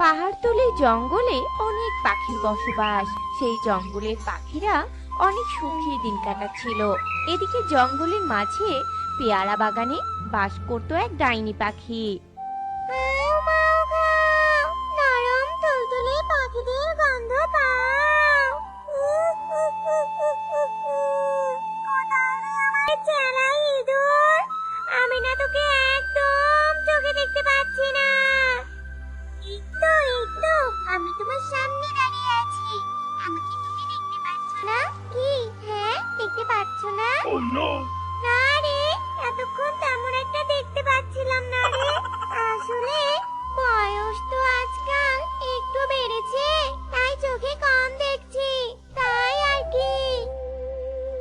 পাহাড়তলি জঙ্গলে অনেক পাখির বসবাস। সেই জঙ্গলের পাখিরা অনেক সুখী দিন কাটাচ্ছিল। এদিকে জঙ্গলের মাঝে পেয়ারা বাগানে বাস করতো এক ডাইনি পাখি। আমি না তোকে একদম চোখে দেখতে পাচ্ছি না। একটু একটু আমি তোমার সামনে দাঁড়িয়ে আছি। আমাকে তুমি দেখতে পাচ্ছ না? কি? হ্যাঁ দেখতে পাচ্ছ না? না রে এতক্ষণ তেমন একটা দেখতে পাচ্ছিলাম না রে। আসলে বয়স তো আজকাল একটু বেড়েছে তাই চোখে কম দেখছি তাই আর কি।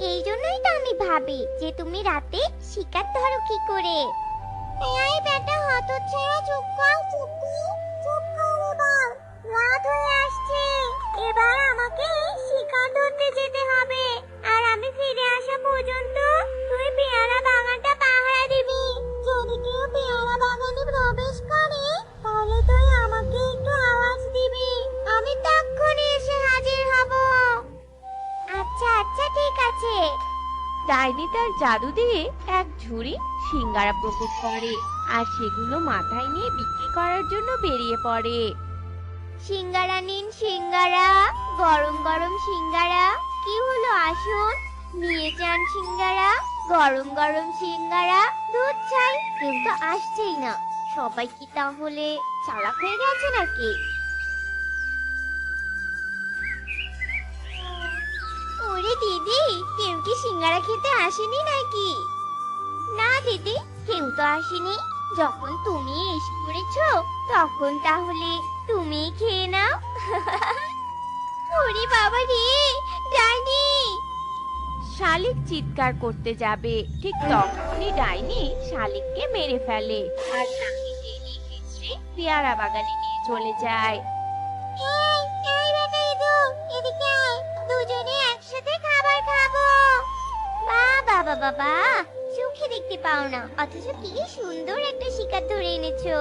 এই জন্যই তো আমি ভাবি যে তুমি রাতে শিকার ধরো কি করে? এই বেটা হতচ্ছাড়া চুপ কর চুপ এবার আমাকে শিকার ধরতে যেতে হবে। আর আমি ফিরে আসা পর্যন্ত তুই পেয়ারা বাগানটা পাহারা দিবি। যদি কেউ পেয়ারা বাগানে প্রবেশ করে, তাহলে তুই আমাকে একটু আওয়াজ দিবি। আমি তক্ষুনি এসে হাজির হব। আচ্ছা আচ্ছা ঠিক আছে। ডাইনি তার জাদু দিয়ে এক ঝুড়ি সিঙ্গারা প্রকট করে। আর সেগুলো মাথায় নিয়ে বিক্রি করার জন্য বেরিয়ে পড়ে। সিঙ্গারা নিন, সিঙ্গারা। গরম গরম সিঙ্গারা। কি হলো, আসুন। নিয়ে যান সিঙ্গারা। গরম গরম সিঙ্গারা। দুধ চাই। কেউ তো আসছেই না। সবাই কি তাহলে চালাক হয়ে গেছে নাকি? ওরে দিদি, কেউ কি সিঙ্গারা খেতে আসেনি নাকি? না দিদি, কেউ তো আসেনি। যখন তুমি এসে পড়েছো তখন তাহলে তুমি খেয়ে নাও। ওরে বাবা রে ডাইনি! শালিক চিৎকার করতে যাবে। ঠিক তখনই ডাইনি শালিককে মেরে ফেলে আর তাকে টেনে হিঁচড়ে পেয়ারা বাগানে নিয়ে চলে যায়। দুজনে একসাথে খাবার খাব। বাবা বাবা দেখতে পাও না। অথচ কি সুন্দর একটা শিকার ধরে এনেছো।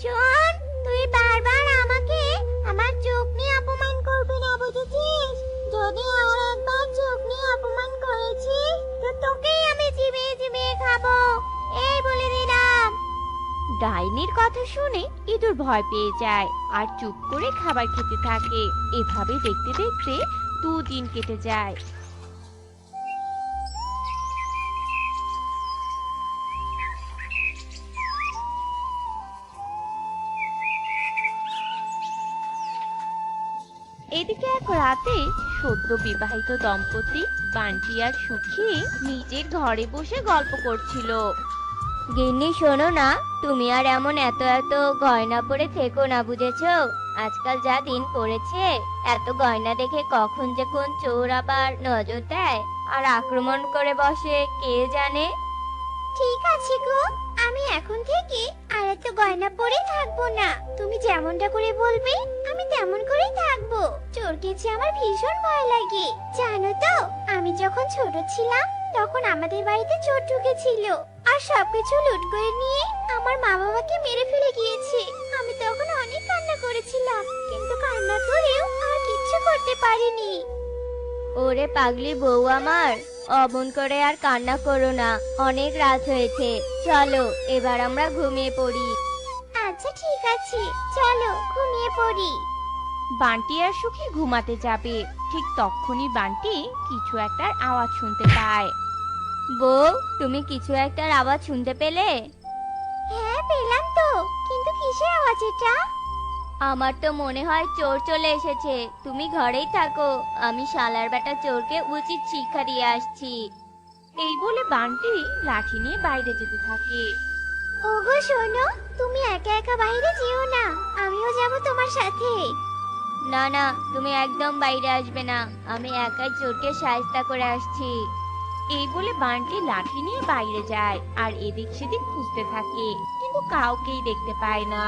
শোন, তুই বারবার আমাকে আমার চোখ নিয়ে অপমান করবি না, বুঝেছিস? যদি আর একবার চোখ নিয়ে অপমান করেছিস, তো তোকেই আমি চিবিয়ে চিবিয়ে খাব। এই বলে দিলাম। ডাইনির কথা শুনে ইঁদুর ভয় পেয়ে যায় আর চুপ করে খাবার খেতে থাকে। এভাবে দেখতে দেখতে দুদিন কেটে যায়। রাতে সদ্য বিবাহিত দম্পতি বান্টি আর সুখী নিজের ঘরে বসে গল্প করছিল। গিন্নি শোনো না তুমি আর এমন এত এত গয়না পরে থেকো না বুঝেছ? আজকাল যা দিন পড়েছে এত গয়না দেখে কখন যে কোন চোর আবার নজর দেয়? আর আক্রমণ করে বসে কে জানে? ঠিক আছে গো আমি এখন থেকে আর এত গয়না পরে থাকব না। তুমি যেমনটা করে বলবে আমি তেমন করেই থাকব। চোরকে যে আমার ভীষণ ভয় লাগে। জানো তো আমি যখন ছোট ছিলাম তখন আমাদের বাড়িতে চোর ঢুকেছিল। আর সবকিছু লুট করে নিয়ে আমার মা বাবাকে মেরে ফেলে গিয়েছে। আমি তখন অনেক কান্না করেছিলাম কিন্তু কান্না করেও আর কিচ্ছু করতে পারিনি। ওরে পাগলি বউ আমার অমন করে আর কান্না করো না। অনেক রাত হয়েছে। চলো এবার আমরা ঘুমিয়ে পড়ি। আচ্ছা ঠিক আছে। চলো ঘুমিয়ে পড়ি। বান্টি আর সুখী ঘুমাতে যাবে। ঠিক তখনই বান্টি কিছু একটার আওয়াজ শুনতে পায়। বউ তুমি কিছু একটার আওয়াজ শুনতে পেলে? হ্যাঁ পেলাম তো। কিন্তু কিসের আওয়াজ এটা? আমার তো মনে হয় চোর চলে এসেছে। তুমি ঘরেই থাকো। আমি শালার বেটা চোরকে উচিত শিক্ষা দিয়ে আসছি। এই বলে বান্টি লাঠি নিয়ে বাইরে যেতে থাকে। ওগো শোনো তুমি একা একা বাইরে যেও না। আমিও যাব তোমার সাথে। না না, তুমি একদম বাইরে আসবে না। আমি একাই চোরকে সাহায্য করে আসছি। এই বলে বান্টি লাঠি নিয়ে বাইরে যায় আর এদিক সেদিক খুঁজতে থাকে, কিন্তু কাউকেই দেখতে পায় না।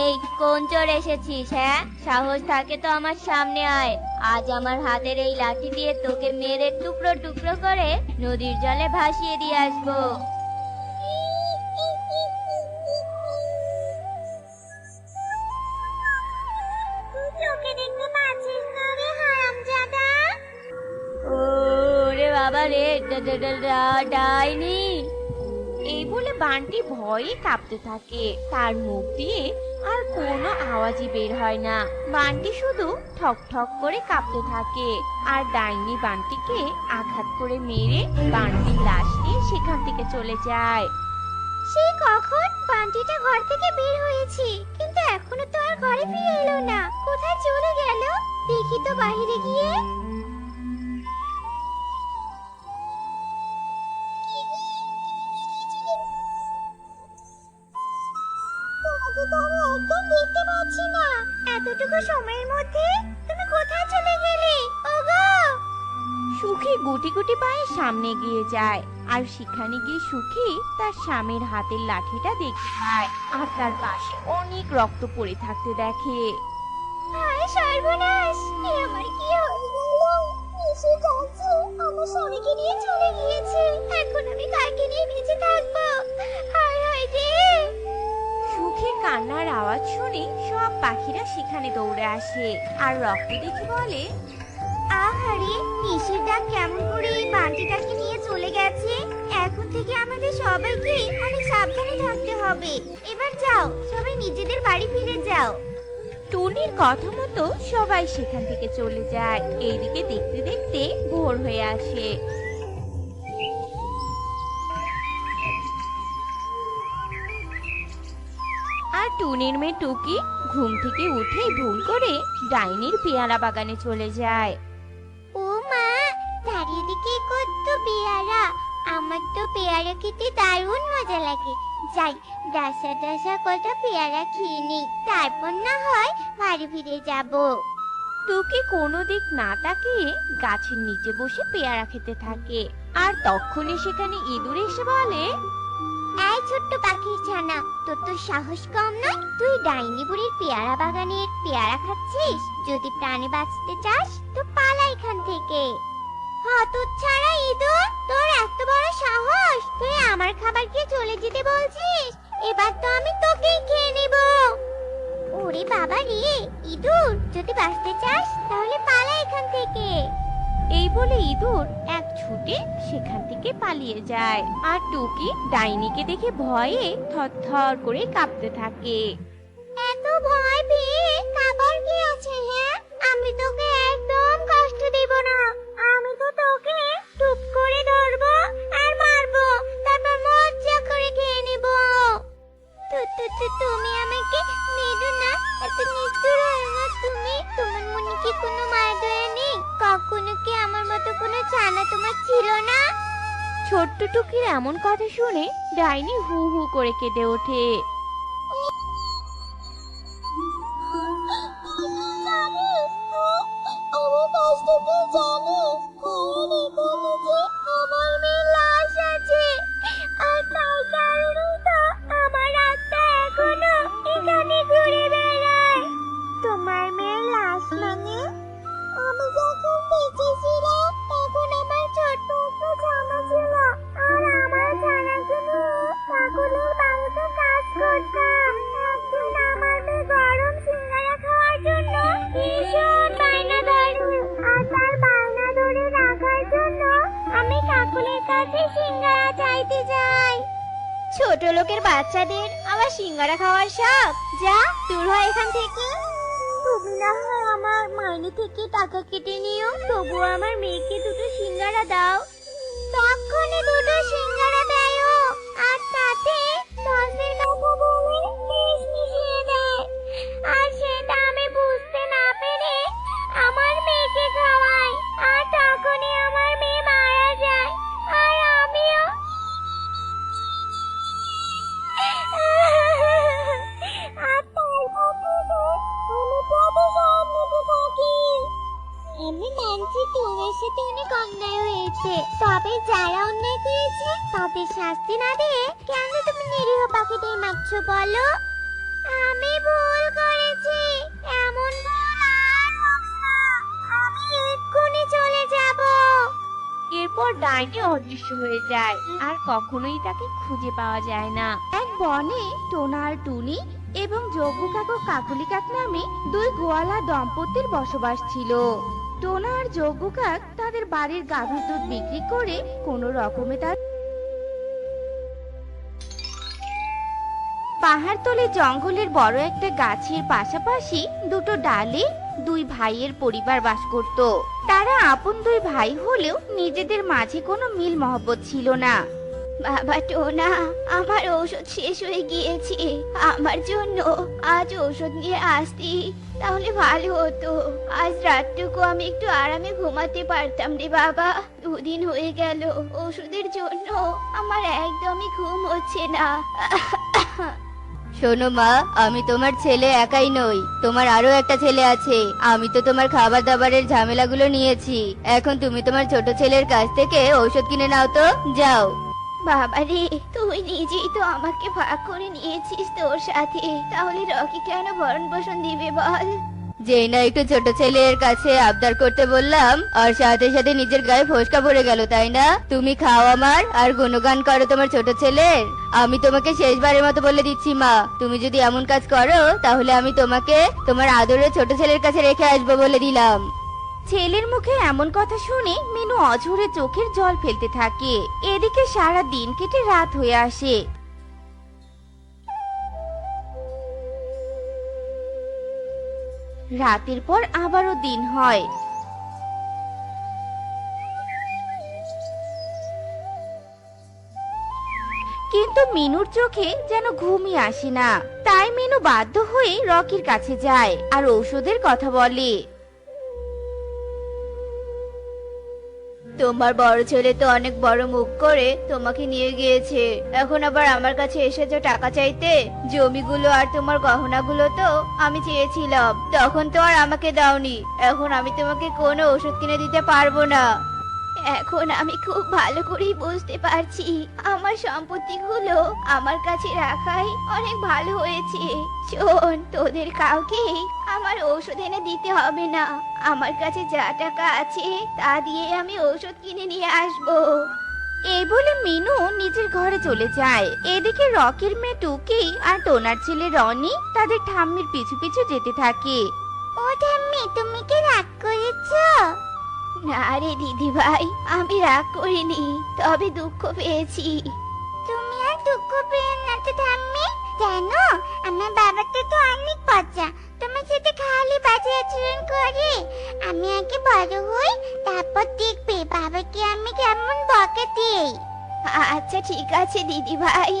এই, কোন চোর এসেছিস হ্যাঁ? সাহস থাকে তো আমার সামনে আয়। আজ আমার হাতের এই লাঠি দিয়ে তোকে মেরে টুকরো টুকরো করে নদীর জলে ভাসিয়ে দিয়ে আসব। ডাইনি এই বলে বানটি ভয়ে কাঁপতে থাকে তার মুখ দিয়ে আর কোনো আওয়াজই বের হয় না বানটি শুধু ঠক ঠক করে কাঁপতে থাকে আর ডাইনি বানটিকে আঘাত করে মেরে বানটির লাশ নিয়ে সেখান থেকে চলে যায় সেই কখন বান্টিটা ঘর থেকে বের হয়েছে কিন্তু এখনও তো আর ঘরে ফিরে এলো না কোথায় চলে গেল দেখি তো বাইরে গিয়ে পাচ্ছি না। এতটুকু সময়ের মধ্যে তুমি কোথায় চলে গেলে? ওগো! সুখী গুটি গুটি পায়ে সামনে গিয়ে যায় আর সেখানে গিয়ে সুখী তার স্বামীর হাতের লাঠিটা দেখতে পায় আর তার পাশে অনেক রক্ত পড়ে থাকতে দেখে। হায় সর্বনাশ! এ আমার কি হয়ে গেল এসে যাচ্ছে আমার স্বামীকে নিয়ে চলে গিয়েছে। এখন আমি কাকে নিয়ে বেঁচে থাকব? হায় হায় রে! সুখী কান্নার আওয়াজ শুনে সব পাখিরা সেখানে দৌড়ে আসে। আর রক্ত দেখে বলে আহারে নিশির ডাক কেমন করে এই বান্টিটাকে নিয়ে চলে গেছে? এখন থেকে আমাদের সবাইকে অনেক সাবধানে থাকতে হবে। এবার যাও সবাই নিজেদের বাড়ি ফিরে যাও। টুনির কথা মতো সবাই সেখান থেকে চলে যায়। এইদিকে দেখতে দেখতে ভোর হয়ে আসে। টুনির মেয়ে টুকি ঘুম থেকে উঠেই ভুল করে ডাইনির পেয়ারা বাগানে চলে যায়। ও মা চারিদিকে কত পেয়ারা। আমার তো পেয়ারা খেতে দারুণ মজা লাগে। যাই ডাসা ডাসা কত পেয়ারা খেয়ে নিই। তারপর না হয় বাড়ি ফিরে যাব। টুকি কোনো দিক না তাকিয়ে গাছের নিচে বসে পেয়ারা খেতে থাকে। আর তখনই সেখানে ইঁদুর এসে বলে এই ছোট্ট পাখির ছানা, তোর তো সাহস কম নয়? তুই ডাইনি বুড়ির পেয়ারা বাগানের পেয়ারা খাচ্ছিস? যদি প্রাণে বাঁচতে চাস, তো পালা এখান থেকে। হতচ্ছাড়া ছাড়া ইঁদুর তোর এত বড় সাহস? তুই আমার খাবার খেয়ে চলে যেতে বলছিস? এবার তো আমি তোকেই খেয়ে নেব। ওরে বাবা রে ইঁদুর যদি বাঁচতে চাস, তাহলে পালা এখান থেকে। এই বলে ইঁদুর এক ছুটে সেখান থেকে পালিয়ে যায়। আর টুকি ডাইনিকে দেখে ভয়ে থরথর করে কাঁপতে থাকে। ডাইনি হু হু করে কেঁদে ওঠে। হয়ে যায়। আর কখনোই তাকে খুঁজে পাওয়া যায় না। এক বনে টোনার টুনি এবং জব্বু কাকু কাকুলি কাক নামে দুই গোয়ালা দম্পতির বসবাস ছিল। টোনা আর কাক তাদের বাড়ির গাভীর দুধ বিক্রি করে কোনো রকমে তার পাহাড়তলে জঙ্গলের বড় একটা গাছের পাশাপাশি দুটো ডালে দুই ভাইয়ের পরিবার বাস করত। তারা আপন দুই ভাই হলেও নিজেদের মাঝে কোনো মিল মহব্বত ছিল না। বাবা টোনা, আমার ঔষধ শেষ হয়ে গিয়েছে। আমার জন্য আজ ঔষধ নিয়ে আসতি, তাহলে ভালো হতো। আজ রাতটুকু আমি একটু আরামে ঘুমাতে পারতাম রে বাবা। দুদিন হয়ে গেল ওষুধের জন্য আমার একদমই ঘুম হচ্ছে না। শোনো মা, আমি তোমার ছেলে একাই নই। তোমার আরও একটা ছেলে আছে। আমি তো তোমার খাবার দাবারের ঝামেলাগুলো নিয়েছি। এখন তুমি তোমার ছোট ছেলের কাছ থেকে ঔষধ কিনে নাও তো, যাও। বাবা রে তুই নিজেই তো আমাকে ভাগ করে নিয়েছিস তোর সাথে। তাহলে রকি কেন ভরণ পোষণ দিবে বল? যেই না একটু ছোট ছেলের কাছে আবদার করতে বললাম, আর সাথে সাথে নিজের গায়ে ফসকা পড়ে গেল, তাই না? তুমি খাও আমার, আর গুণগান করো তোমার ছোট ছেলের। আমি তোমাকে শেষবারের মতো বলে দিচ্ছি, মা। তুমি যদি এমন কাজ করো, তাহলে আমি তোমাকে তোমার আদরের ছোট ছেলের কাছে রেখে আসব বলে দিলাম। ছেলের মুখে এমন কথা শুনে মিনু অঝরে চোখের জল ফেলতে থাকে। এদিকে সারা দিন কেটে রাত হয়ে আসে। রাতের পর আবারও দিন হয়। কিন্তু মিনুর চোখে যেন ঘুমই আসে না। তাই মিনু বাধ্য হয়ে রকির কাছে যায় আর ঔষধের কথা বলে। তোমার বড় ছেলে তো অনেক বড় মুখ করে তোমাকে নিয়ে গিয়েছে। এখন আবার আমার কাছে এসেছ টাকা চাইতে, জমিগুলো আর তোমার গহনাগুলো তো আমি চেয়েছিলাম। তখন তো আর আমাকে দাওনি। এখন আমি তোমাকে কোনো ওষুধ কিনে দিতে পারব না। এখন আমি খুব ভালো করেই বুঝতে পারছি আমার সম্পত্তিগুলো আমার কাছে রাখাই অনেক ভালো হয়েছে। শোন তোদের কাউকে আমার ঔষধ এনে দিতে হবে না। আমার কাছে যা টাকা আছে তা দিয়ে আমি ঔষধ কিনে নিয়ে আসব। এই বলে মিনু নিজের ঘরে চলে যায়। এদিকে রকির মেয়ে টুকি আর টোনার ছেলে রনি তাদের ঠাম্মির পিছু পিছু যেতে থাকে। ও ঠাম্মি তুমি কি রাগ করেছ? না রে দিদি ভাই আমি রাগ করিনি তবে দুঃখ পেয়েছি। তুমি আর দুঃখ পেয়ে না তো ঠাম্মি। জানো আমার বাবাটা তো অনেক পচা। তোমার সাথে খালি বাজে আচরণ করে আমি আগে বড় হই তারপর দেখবে বাবাকে আমি কেমন বকা দিই। আচ্ছা ঠিক আছে দিদি ভাই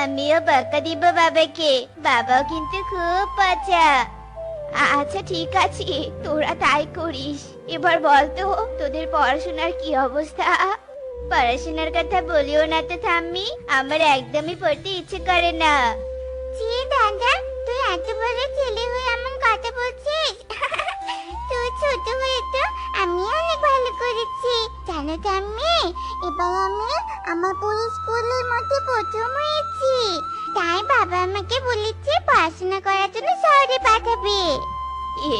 আমিও বকা দিব বাবাকে বাবাও কিন্তু খুব পচা। আচ্ছা ঠিক আছে। তোরা তাই করিস। এবার বল তো, তোদের পড়াশোনার কি অবস্থা? পড়াশোনার কথা বলিও না তো থাম্মি আমার একদমই পড়তে ইচ্ছে করে না। জি দাদা, তুই এত বড় ছেলে হয়ে এমন কথা বলছিস? তুই ছোট হয়ে তো আমি অনেক ভালো করেছি। জানো থাম্মি এবার আমি আমার পুরো স্কুলের মধ্যে প্রথম হয়েছি। তাই বাবা আমাকে বলেছে পড়াশোনা করার জন্য শহরে পাঠাবে।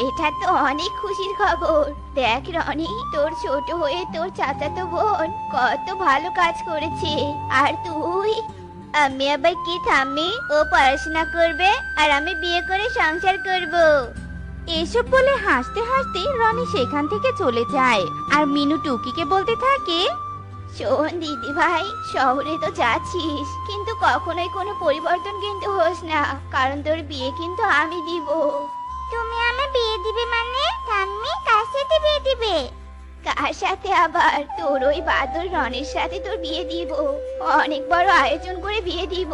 এটা তো অনেক খুশির খবর। দেখ রনি, তোর ছোট হয়ে তোর চাচাতো বোন কত ভালো কাজ করেছে। আর তুই? আমি আবার কি থামি? ও পড়াশোনা করবে আর আমি বিয়ে করে সংসার করব। এসব বলে হাসতে হাসতে রনি সেখান থেকে চলে যায়। আর মিনু টুকিকে বলতে থাকে শোন দিদি ভাই শহরে তো যাচ্ছিস কিন্তু কখনোই কোনো পরিবর্তন কিন্তু হোস না কারণ তোর বিয়ে কিন্তু আমি দিব। তুমি আমার বিয়ে দিবে মানে? ঠাম্মি কার সাথে বিয়ে দিবে? কার সাথে আবার? তোর ওই বাদর রনের সাথে তোর বিয়ে দিব। অনেক বড় আয়োজন করে বিয়ে দিব।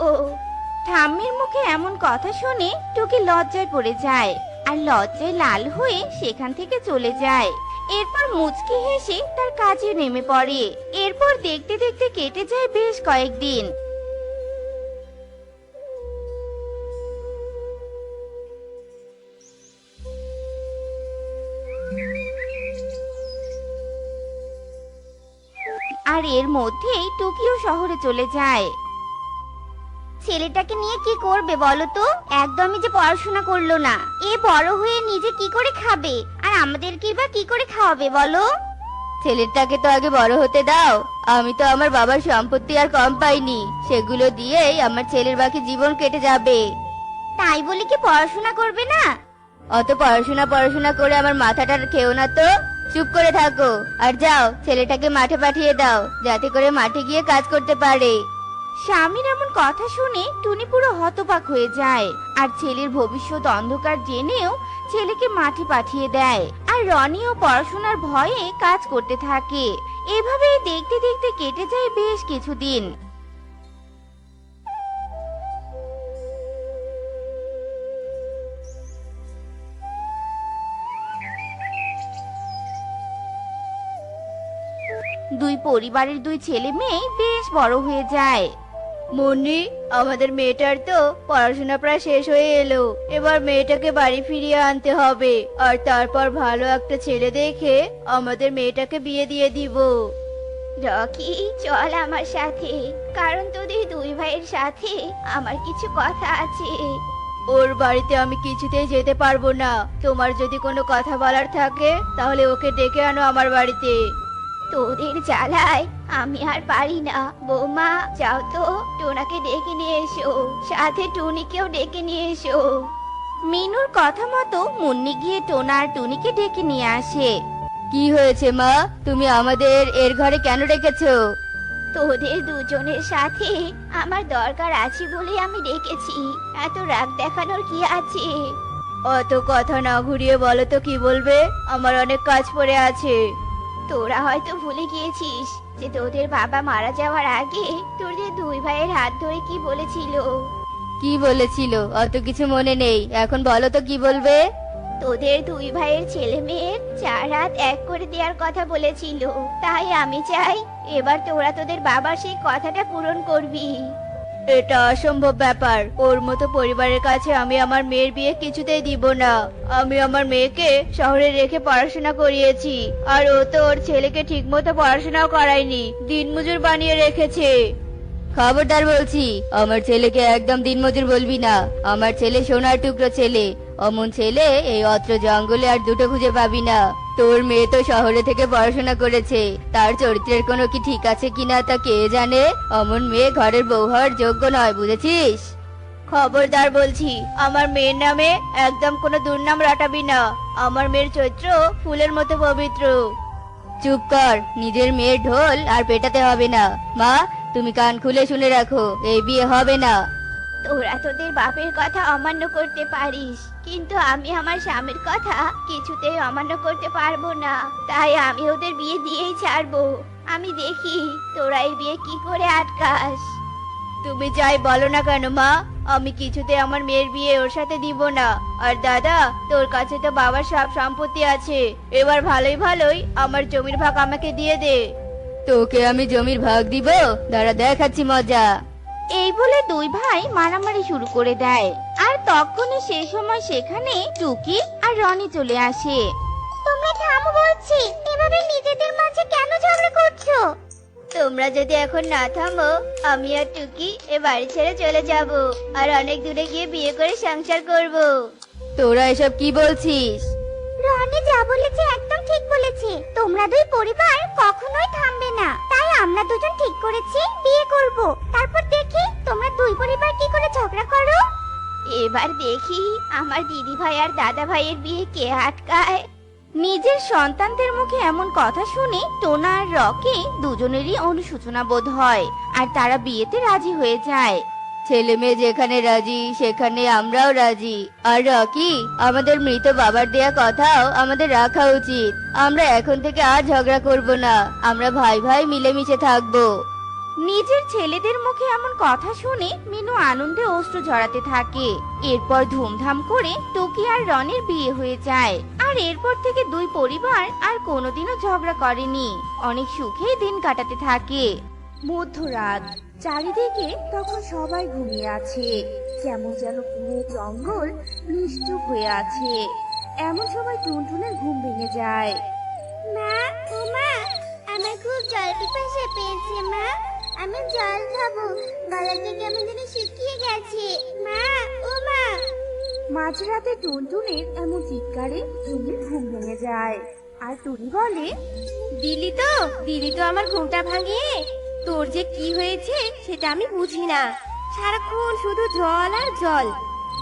ঠাম্মির মুখে এমন কথা শুনে টুকি লজ্জায় পড়ে যায়। আর লজ্জায় লাল হয়ে সেখান থেকে চলে যায়। এরপর মুচকি হেসে তার কাজে নেমে পড়ে। এরপর দেখতে দেখতে কেটে যায় বেশ কয়েকদিন। আর এর মধ্যেই টোকিও শহরে চলে যায়। ছেলেটাকে নিয়ে কি করবে বলো তো? একদমই যে পড়াশোনা করল না। এ বড় হয়ে নিজে কি করে খাবে? আর আমাদেরকে বা কি করে খাওয়াবে বলো? ছেলেটাকে তো আগে বড় হতে দাও। আমি তো আমার বাবার সম্পত্তি আর কম পাইনি। সেগুলো দিয়েই আমার ছেলের বাকি জীবন কেটে যাবে। তাই বলে কি পড়াশোনা করবে না? অত পড়াশোনা পড়াশোনা করে আমার মাথাটা খেও না তো। চুপ করে থাকো। আর যাও ছেলেটাকে মাঠে পাঠিয়ে দাও যাতে করে মাঠে গিয়ে কাজ করতে পারে। স্বামীর এমন কথা শুনে টুনি পুরো হতবাক হয়ে যায়। আর ছেলের ভবিষ্যৎ অন্ধকার জেনেও ছেলেকে মাঠে পাঠিয়ে দেয়। আর রনিও পড়াশোনার ভয়ে কাজ করতে থাকে। এভাবেই দেখতে দেখতে কেটে যায় বেশ কিছুদিন। দুই পরিবারের দুই ছেলে মেয়ে বেশ বড় হয়ে যায়। মুন্নি আমাদের মেয়েটার তো পড়াশোনা প্রায় শেষ হয়ে এলো। এবার মেয়েটাকে বাড়ি ফিরিয়ে আনতে হবে। আর তারপর ভালো একটা ছেলে দেখে আমাদের মেয়েটাকে বিয়ে দিয়ে দিব। রকি চল আমার সাথে। কারণ তোদের দুই ভাইয়ের সাথে আমার কিছু কথা আছে। ওর বাড়িতে আমি কিছুতেই যেতে পারব না। তোমার যদি কোনো কথা বলার থাকে তাহলে ওকে ডেকে আনো আমার বাড়িতে। তোদের জ্বালায়। আমি আর পারি না। বৌমা যাও তো টোনাকে ডেকে নিয়ে এসো। সাথে টুনিকেও ডেকে নিয়ে এসো। মিনুর কথা মতো মুন্নি গিয়ে টোনা আর টুনিকে ডেকে নিয়ে আসে। কি হয়েছে মা? তুমি আমাদের এর ঘরে কেন রেখেছো তোদের দুজনের সাথে আমার দরকার আছে বলে আমি ডেকেছি। এত রাগ দেখানোর কি আছে? অত কথা না ঘুরিয়ে বলো তো কি বলবে? আমার অনেক কাজ পড়ে আছে। তোরা হয়তো ভুলে গিয়েছিস যে তোদের বাবা মারা যাওয়ার আগে তোদের দুই ভাইয়ের হাত ধরে কি বলেছিল। কি বলেছিল? অত কিছু মনে নেই। এখন বলো তো কি বলবে? তোদের দুই ভাইয়ের ছেলে মেয়ের চার হাত এক করে দেওয়ার কথা বলেছিল। তাই আমি চাই এবার তোরা তোদের বাবার সেই কথাটা পূরণ করবি। এটা অসম্ভব ব্যাপার। ওর মতো পরিবারের কাছে আমি আমার মেয়ের বিয়ে কিছুতেই দিব না। আমি আমার মেয়েকে শহরে রেখে পড়াশোনা করিয়েছি, আর ও তো ওর ছেলেকে ঠিকমতো পড়াশোনাও করায়নি, দিনমজুর বানিয়ে রেখেছে। খবরদার বলছি, আমার ছেলেকে একদম দিনমজুর বলবি না। আমার ছেলে সোনার টুকরো ছেলে, অমন ছেলে এই অত্র জঙ্গলে আর দুটো খুঁজে পাবি না। তোর মেয়ে তো শহরে থেকে পড়াশোনা করেছে। তার চরিত্রের কোনো কি ঠিক আছে কিনা তা কে জানে? অমন মেয়ে ঘরের বউ হওয়ার যোগ্য নয়, বুঝেছিস? খবরদার বলছি, আমার মেয়ের নামে একদম কোনো দুর্নাম রাটাবি না। আমার মেয়ের চরিত্র ফুলের মতো পবিত্র। চুপ কর, নিজের মেয়ের ঢোল আর পেটাতে হবে না। মা, তুমি কান খুলে শুনে রাখো এই বিয়ে হবে না। তোরা তোদের বাপের কথা অমান্য করতে পারিস, কিন্তু আমি আমার স্বামীর কথা কিছুতেই অমান্য করতে পারব না। তাই আমি ওদের বিয়ে দিয়েই ছাড়বো। আমি দেখি তোরা এই বিয়ে কি করে আটকাস। তুমি যাই বলো না কেন, মা? আমি কিছুতে আমার মেয়ের বিয়ে ওর সাথে দিব না। আর দাদা, তোর কাছে তো বাবার সব সম্পত্তি আছে। এবার ভালোই ভালোই আমার জমির ভাগ আমাকে দিয়ে দে। তোকে আমি জমির ভাগ দিব? দাঁড়া, দেখাচ্ছি মজা। এই বলে দুই ভাই মারামারি শুরু করে দেয়। আর তখনই সেই সময় সেখানে টুকি আর রনি চলে আসে। তোমরা থামো বলছি এভাবে নিজেদের মাঝে কেন ঝগড়া করছ? তোমরা যদি এখন না থামো আমি আর টুকি এ বাড়ি ছেড়ে চলে যাব আর অনেক দূরে গিয়ে বিয়ে করে সংসার করব। তোরা এসব কি বলছিস? রনি যা বলেছে একদম ঠিক বলেছে। তোমরা দুই পরিবার কখনোই থামবে না। তাই আমরা দুজন ঠিক করেছি বিয়ে করব। তারপর দেখি তোমরা দুই পরিবার কি করে ঝগড়া করো। এবার দেখি আমার দিদি ভাই আর দাদা ভাইয়ের বিয়ে কে আটকায়। নিজের সন্তানদের মুখে এমন কথা শুনে টোনা আর রকে দুজনেরই অনুশোচনা বোধ হয় আর তারা বিয়েতে রাজি হয়ে যায়। ছেলে মেয়ে যেখানে রাজি সেখানে আমরাও রাজি। আর রকি আমাদের মৃত বাবার দেয়া কথাও আমাদের রাখা উচিত। আমরা এখন থেকে আর ঝগড়া করব না। আমরা ভাই ভাই মিলেমিশে থাকব। নিজের ছেলেদের মুখে এমন কথা শুনে মিনু আনন্দে অশ্রু ঝরাতে থাকে। এরপর ধুমধাম করে টুকি আর রনের বিয়ে হয়ে যায়। আর এরপর থেকে দুই পরিবার আর কোনোদিনও ঝগড়া করেনি। অনেক সুখে দিন কাটাতে থাকে। মধ্যরাত। চারিদিকে তখন সবাই ঘুমিয়ে আছে। কেমন যেন পুরো জঙ্গল নিশ্চুপ হয়ে আছে। এমন সময় টুনটুনের ঘুম ভেঙে যায়। মা ও মা আমার খুব জল পিপাসা পেয়েছে মা। আমি জল খাব। গলাটা কেমন যেন শুকিয়ে গেছে। মা ও মা। মাঝরাতে টুনটুনের এমন চিৎকারে টুনির ঘুম ভেঙে যায়। আর টুনি বলে দিলি তো দিলি তো আমার ঘুমটা ভাঙিয়ে। তোর যে কি হয়েছে সেটা আমি বুঝি না। সারাক্ষণ শুধু জল আর জল।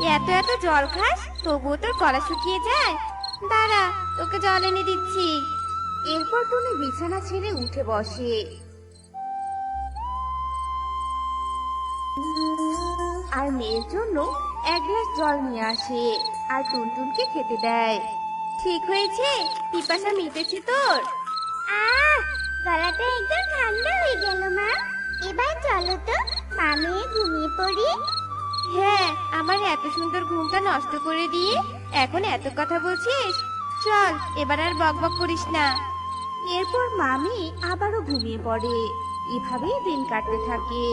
এত এত জল খাস তবুও তোর গলা শুকিয়ে যায়। দাঁড়া তোকে জল এনে দিচ্ছি। এরপর টুনি বিছানা ছেড়ে উঠে বসে। আর মেয়ের জন্য এক গ্লাস জল নিয়ে আসে আর টুনটুনকে খেতে দেয়। ঠিক হয়েছে পিপাসা মিটেছে তোর। আহ! গলাটা একদম ঠান্ডা হয়ে গেল মা। এবার চলো তো মামে ঘুমিয়ে পড়ি। হ্যাঁ আমার এত সুন্দর ঘুমটা নষ্ট করে দিয়ে এখন এত কথা বলছিস? চল এবার আর বকবক করিস না। এরপর মামি আবারও ঘুমিয়ে পড়ে। এভাবেই দিন কাটতে থাকে।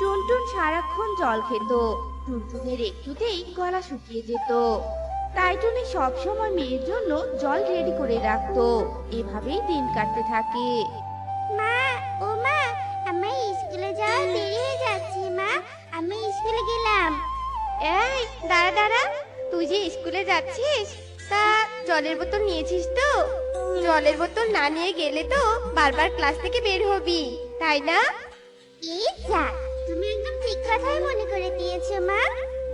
টুনটুন সারাক্ষণ জল খেত। টুনটুনের একটুতেই গলা শুকিয়ে যেত। তাই টুনি সবসময় মেয়ের জন্য জল রেডি করে রাখতো। এভাবেই দিন কাটতে থাকে। আমি স্কুলে গেলাম। এই দাঁড়া দাঁড়া। তুই যে স্কুলে যাচ্ছিস তা জলের বোতল নিয়েছিস তো? জলের বোতল না নিয়ে গেলে তো বারবার ক্লাস থেকে বের হবি তাই না? এই যা তুমি একদম ঠিক কথাই মনে করে দিয়েছ মা।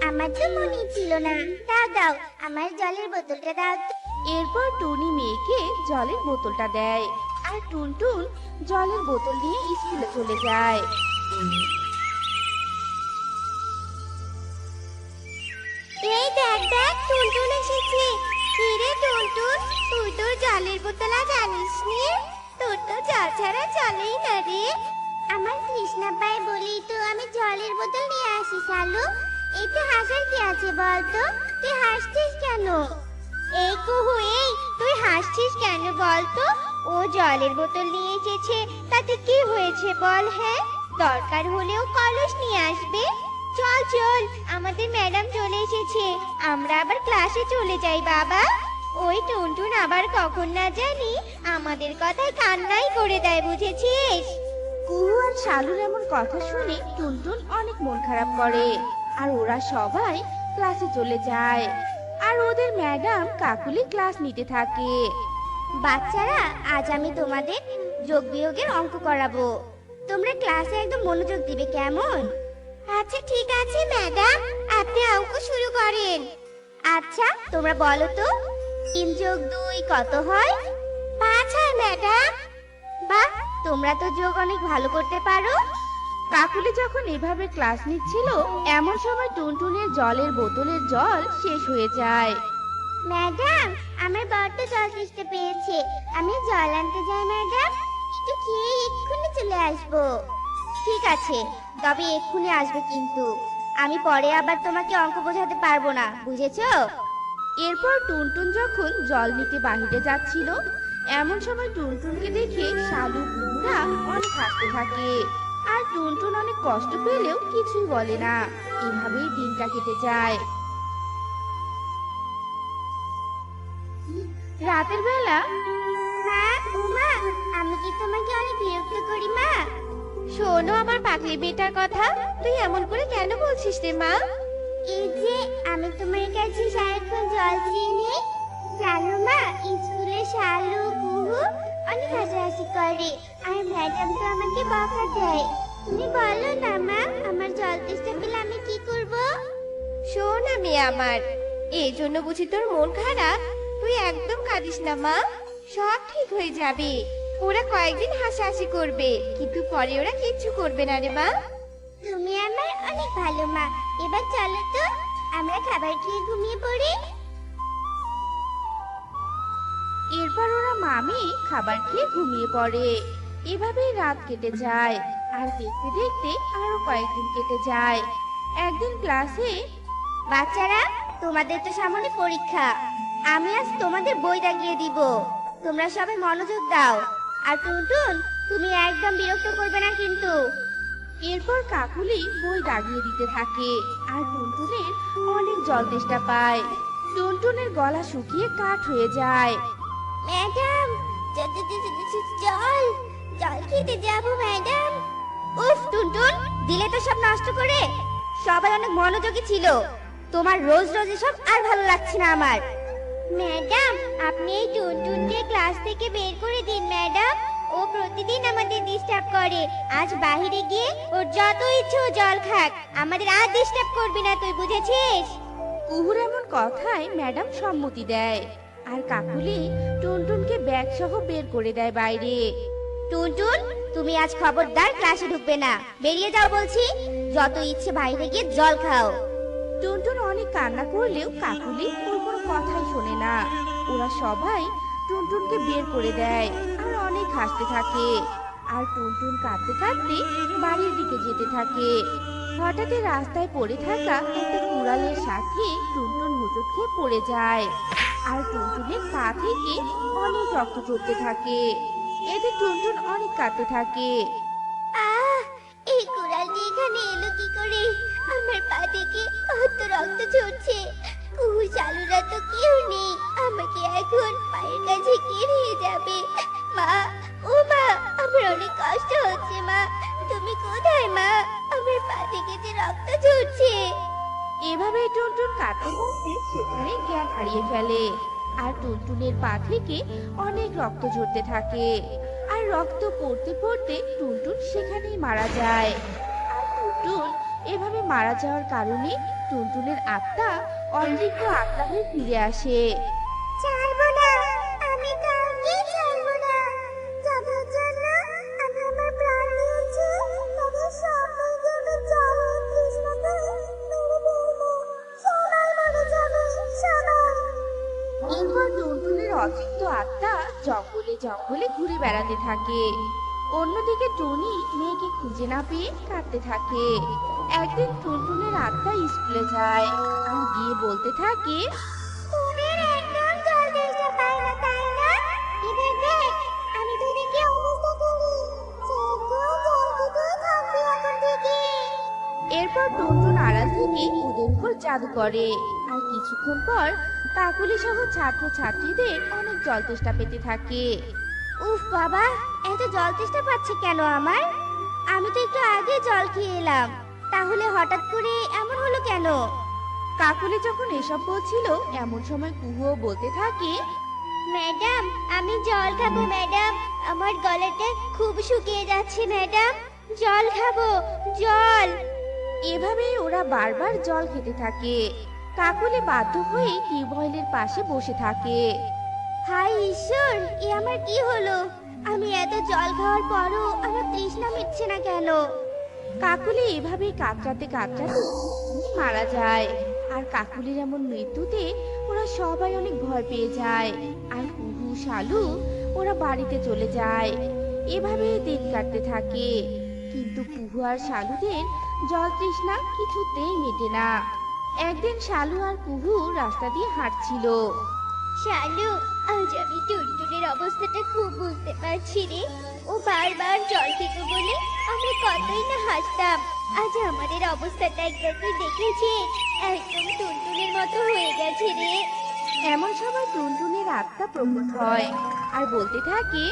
আমার তো মনে ছিল না। দাও দাও আমার জলের বোতলটা দাও। এরপর টুনি মেয়েকে জলের বোতলটা দেয় আর টুনটুন জলের বোতল নিয়ে স্কুলে চলে যায়। তোর জলের বোতল আজ নি? তোর তো জল ছাড়া চলেই না রে। আমার পায় বলি তো আমি জলের বোতল নিয়ে আসি, শালু। এতে হাসার কি আছে বল তো তুই হাসছিস কেন? এই কুহু, এই, তুই হাসছিস কেন বল তো ও জলের বোতল নিয়ে এসেছে, তাতে কি হয়েছে বল হ্যাঁ? দরকার হলেও কলস নিয়ে আসবে। চল চল, আমাদের ম্যাডাম চলে এসেছে। আমরা আবার ক্লাসে চলে যাই, বাবা। ওই টুনটুন আবার কখন না জানি আমাদের কথায় কান্নাই করে দেয় বুঝেছিস? কুহু আর শালুর এমন কথা শুনে টুনটুন অনেক মন খারাপ করে। আর ওরা সবাই ক্লাসে চলে যায়। আর ওদের ম্যাডাম কাকুলি ক্লাস নিতে থাকে। বাচ্চারা আজ আমি তোমাদের যোগ বিয়োগের অঙ্ক করাবো। তোমরা ক্লাসে একদম মনোযোগ দিবে কেমন? আচ্ছা ঠিক আছে ম্যাডাম। আপনি অঙ্ক শুরু করেন। আচ্ছা তোমরা বলো তো। তিন যোগ দুই কত হয়? পাঁচ হয় ম্যাডাম। বাহ তোমরা তো যোগ অনেক ভালো করতে পারো। কাকুলি যখন এভাবে ক্লাস নিচ্ছিল এমন সময় টুনটুনের জলের বোতলের জল শেষ হয়ে যায়। ম্যাডাম আমার বড্ড জল তেষ্টা পেয়েছে আমি জল আনতে যাই ম্যাডাম। একটু খেয়ে এক্ষুনি চলে আসব। ঠিক আছে তবে এক্ষুনি আসবে কিন্তু। আমি পরে আবার তোমাকে অঙ্ক বোঝাতে পারব না বুঝেছ? এরপর টুনটুন যখন জল নিতে বাহিরে যাচ্ছিল এমন সময় টুনটুনকে দেখে শালু কুমড়া অনেক হাসতে থাকে। আর টুনটুন অনেক কষ্ট পেলেও কিছুই বলে না। এভাবেই দিনটা কেটে যায়। রাতের বেলা মা উমা আমি কি তোমাকে অনেক বিরক্ত করি মা? শোনো আমার পাগলি মেয়েটার কথা। তুই এমন করে কেন বলছিস রে মা? এই যে আমি তোমার কাছে সারাক্ষণ জল চেয়ে নিই জানো মা স্কুলে শালু কুহু অনেক হাসাহাসি করে। আর ম্যাডাম তো আমাকে বকা দেয়। তুমি বলো না মা আমার জল তেষ্টা পেলে আমি কি করব? শোন আমি আমার। এই জন্য বুঝি তোর মন খারাপ? তুই একদম কাঁদিস না মা। সব ঠিক হয়ে যাবে। ওরা কয়েকদিন হাসাহাসি করবে কিন্তু পরে ওরা কিচ্ছু করবে না রে মা। তুমি আমার অনেক ভালো মা। এবার চলো তো আমরা খাবার খেয়ে ঘুমিয়ে পড়ি। এরপর ওরা মামি খাবার খেয়ে ঘুমিয়ে পড়ে। এভাবেই রাত কেটে যায় আর দেখতে দেখতে আরও কয়েকদিন কেটে যায়। একদিন ক্লাসে বাচ্চারা তোমাদের তো সামনে পরীক্ষা। আমি আজ তোমাদের বই দাগিয়ে দিব। তোমরা সবাই মনোযোগ দাও। আর টুনটুন তুমি একদম বিরক্ত করবে না কিন্তু। এরপর কাকুলি বই দাগিয়ে দিতে থাকে। আর টুনটুনের অনেক জল তেষ্টা পায়। টুনটুনের গলা শুকিয়ে কাঠ হয়ে যায়। ম্যাডাম জল জল খেতে যাব ম্যাডাম। উফ টুনটুন দিলে তো সব নষ্ট করে। সবাই অনেক মনোযোগী ছিল। তোমার রোজ রোজ এসব আর ভালো লাগছে না আমার। ম্যাডাম আপনি এই টুনটুনকে ক্লাস থেকে বের করে দিন ম্যাডাম। ও প্রতিদিন আমাদের ডিস্টার্ব করে। আজ বাইরে গিয়ে ওর যত ইচ্ছে ও জল খাক। আমাদের আর ডিস্টার্ব করবি না তুই বুঝেছিস? কুহুর এমন কথায় ম্যাডাম সম্মতি দেয়। আর কাকুলি টুনটুনকে ব্যাগ সহ বের করে দেয় বাইরে। টুনটুন তুমি আজ খবরদার ক্লাসে ঢুকবে না। বেরিয়ে যাও বলছি। যত ইচ্ছে বাইরে গিয়ে জল খাও। টুনটুন অনেক কান্না করলেও কাকুলি ওর কোনো কথাই শোনে না। ওরা সবাই টুনটুনকে বের করে দেয়। অনেক হাসতে থাকে। আর টুনটুন কাঁদতে কাঁদতে বাড়ির দিকে যেতে থাকে। হঠাৎ রাস্তায় পড়ে থাকা একটা কুড়ালের সাথে টুনটুন হুচুট খেয়ে পড়ে যায়। আর টুনটুনের পা থেকে অনেক রক্ত ঝরতে থাকে। এতে টুনটুন অনেক কাঁদতে থাকে। আহ, এই কুড়ালটি এখানে এলো কি করে? আমার পা থেকে কত রক্ত ঝরছে। কুহু চালুরা তো কেউ নেই। আমাকে এখন পায়ের কাছে কে নিয়ে যাবে। মা, ও মা, আমার অনেক কষ্ট হচ্ছে মা। তুমি কোথায় মা? আমার পা থেকে যে রক্ত ঝরছে। এভাবে টুনটুন কাঁদতে কাঁদতে সেখানে জ্ঞান হারিয়ে ফেলে। আর টুনটুনের পা থেকে অনেক রক্ত ঝরতে থাকে। আর রক্ত পড়তে পড়তে টুনটুন সেখানেই মারা যায়। আর টুনটুন এভাবে মারা যাওয়ার কারণে টুনটুনের আত্মা অদৃশ্য আত্মা হয়ে ফিরে আসে। থাকে অন্যদিকে টুনি মেয়েকে খুঁজে না পেয়ে কাঁদতে থাকে। একদিন টুনটুনের আত্মা স্কুলে যায়। আর গিয়ে বলতে থাকে এরপর টুনটুন আড়াল থেকে ওদের উপর জাদু করে। আর কিছুক্ষণ পর কাকুলি সহ ছাত্র ছাত্রীদের অনেক জল তেষ্টা পেতে থাকে। উফ বাবা এত জল তেষ্টা পাচ্ছে কেন আমার? আমি তো একটু আগে জল খেয়ে এলাম। তাহলে হঠাৎ করে এমন হলো কেন? কাকুলি যখন এসব বলছিল এমন সময় কুহুও বলতে থাকে ম্যাডাম আমি জল খাব ম্যাডাম। আমার গলাটা খুব শুকিয়ে যাচ্ছে ম্যাডাম। জল খাব জল। এভাবেই ওরা বারবার জল খেতে থাকে। কাকুলি বাধ্য হয়ে টিউবওয়েলের পাশে বসে থাকে। হাই ঈশ্বর এ আমার কি হলো? আমি এত জল খাওয়ার পরও আমার তৃষ্ণা মিটছে না কেন? কাকুলি এভাবেই কাতরাতে কাতরাতে মারা যায়। আর কাকুলির এমন মৃত্যুতে ওরা সবাই অনেক ভয় পেয়ে যায়। আর কুহু শালু ওরা বাড়িতে চলে যায়। এভাবেই দিন কাটতে থাকে। কিন্তু কুহু আর শালুদের জল তৃষ্ণা কিছুতেই মেটে না। একদিন শালু আর কুহু রাস্তা দিয়ে হাঁটছিল। শালু আজ আমি টুনটুনের অবস্থাটা খুব বুঝতে পারছি রে। ও বারবার জল খেত বলে আমরা কতই না হাসতাম। আজ আমাদের অবস্থাটা একবার তুই দেখেছিস? একদম টুনটুনের মতো হয়ে গেছে রে। এমন সময় টুনটুনের আত্মা প্রকট হয় আর বলতে থাকে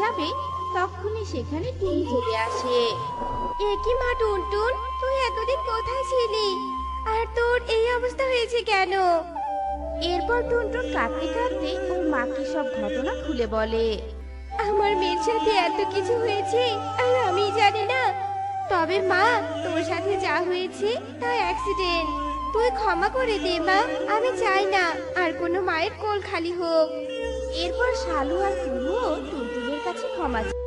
যাবে, তখনই সেখানে টুনি চলে আসে। এ কি মা টুনটুন, তুই এতদিন কোথায় ছিলি? আর তোর এই অবস্থা হয়েছে কেন? এরপর টুনটুন কাঁদতে কাঁদতে ওর মাকে সব ঘটনা খুলে বলে, আমার মেয়ের সাথে এত কিছু হয়েছে, আর আমি জানি না। তবে মা, তোর সাথে যা হয়েছে, তা অ্যাক্সিডেন্ট তুই ক্ষমা করে দে মা, আমি চাই না, আর কোনো মায়ের কোল খালি হোক। এরপর শালু আর কুহুও টুনটুনের কাছে ক্ষমা